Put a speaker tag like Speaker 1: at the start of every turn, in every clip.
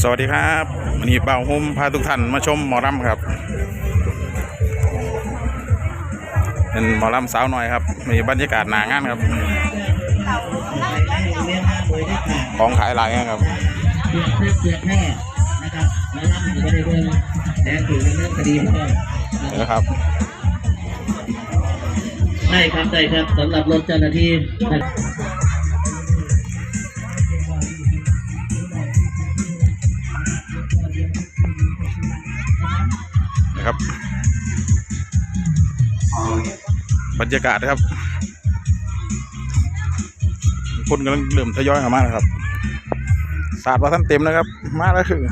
Speaker 1: สวัสดีครับวันนี้เป่าหุ้มพาทุกท่านมาชมหมอลำครับ เป็นหมอลำสาวหน่อยครับ มีบรรยากาศหนางานครับ ของขายหลายครับ
Speaker 2: เสือกแน่นะครับแล้วรับอยู่ในเรื่องแดงถูกดำเนินคดีพ่อ
Speaker 1: นะครับ
Speaker 2: ได้ครับได้ครับสำหรับรถเจ้าหน้าที่
Speaker 1: บรรยากาศนะครับ คนกำลังเริ่มทยอยเข้ามานะครับศาสตร์ว่าท่านเต็มนะครับ มาแล้วคือ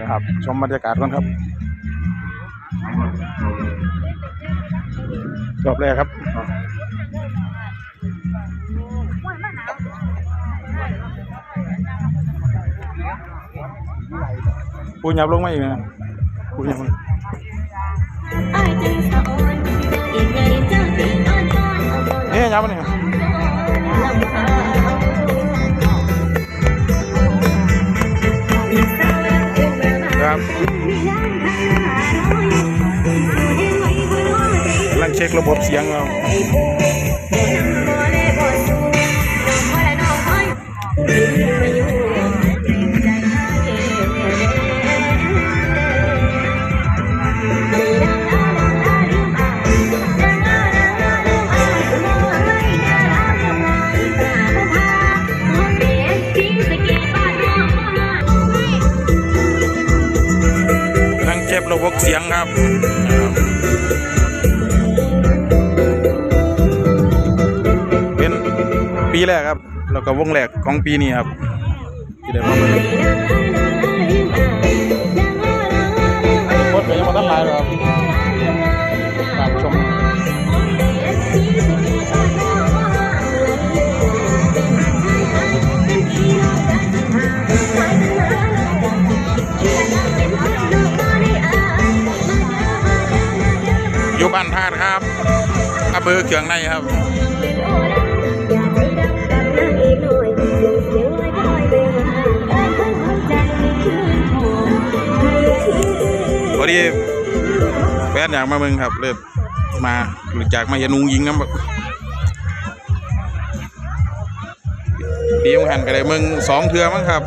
Speaker 1: นะครับชมบรรยากาศก่อนครับจบเลยครับ ปูหยับลงมาอีกนะปูยับลง
Speaker 3: อ้ายจึงสะอ่อนอีกไงเจ้าถึงอ้อนต้อนเอาบ่
Speaker 1: นี่ยับมาเนี่ยครับ
Speaker 3: มีน้ำทางหาน้อยสิเห็นไว้บ่น้อยใจ
Speaker 1: กำลังเช็คระบบเสียงเรา แรกครับ แล้วก็วงแรกของปีนี้ครับที่ได้มาเบิ่งคนก็ยังมาตั้งหลายครับตามชมอยู่บ้านธาตุครับอำเภอเขืองในครับ พอดีแฟนอยากมาเมืองครับเลยมาหรือจากมาเห็นนุงยิงนะแบบปีมงหันกันเลยเมืองสองเทือมั้งครับ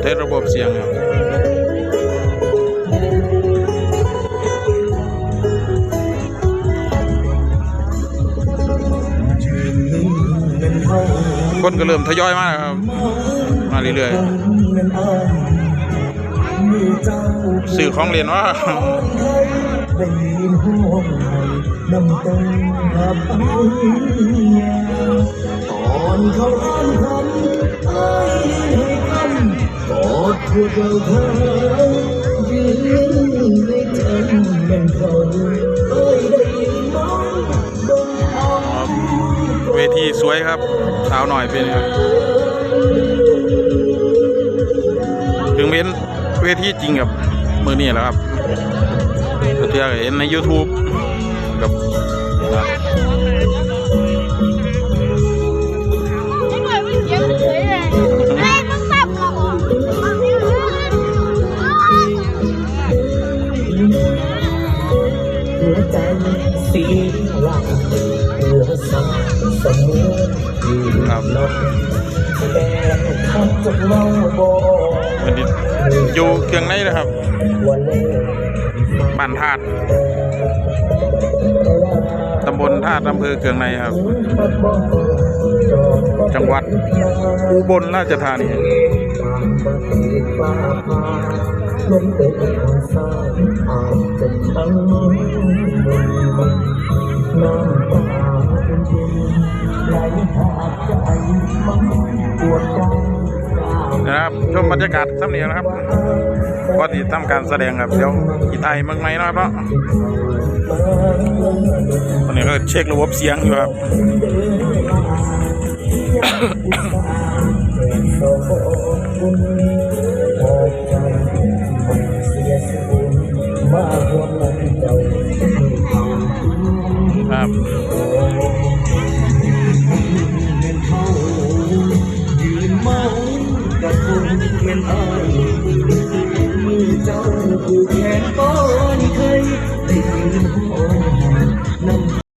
Speaker 1: เทสระบบเสียงครับ คนก็เริ่มทยอยมากครับ มาเรื่อยๆสื่อของเรียนว่า
Speaker 4: ได้ยินห้องไห้น้ำตาครับตอนเขาอ่านคำไอ้ให้คำกอดพวกเราเธอ
Speaker 1: สวยครับ สาวหน่อยเป็นถึงเป็นเวทีจริงกับมือนี่แหล้วครับก็เทือเห็นใน YouTube กับ
Speaker 4: หัวใจสีหลังหัวสังสมุนอยู่
Speaker 1: ครับ
Speaker 4: นอกแต่ทำจากเราบอก
Speaker 1: มันดิอยู่เครื่องในนะครับ
Speaker 4: ว่าเล่
Speaker 1: บ้านธาตุตำบลธาตุอำเภอเครื่องในครับ จังหวัดอุบลราชธานี
Speaker 4: ตามปฏิฟ้าพาลมเป็นทางซ้ายอาจจะทั้งน้ำตาเป็นดินไหลหาใจมั นะ
Speaker 1: ครับชมบรรยากาศซ้ำเนียนะครับก็ที่ทำการแสดงครับเดี๋ยวอีไทยเมืองไหนนะครับเนาะตอนนี้ก็เช็คระบบเสียงอยู่ครับ
Speaker 4: มาห่วงหลังเจ้า ก็คงเป็นไอ้มือเจ้าผูกแขนต้อนเคยได้ยินหู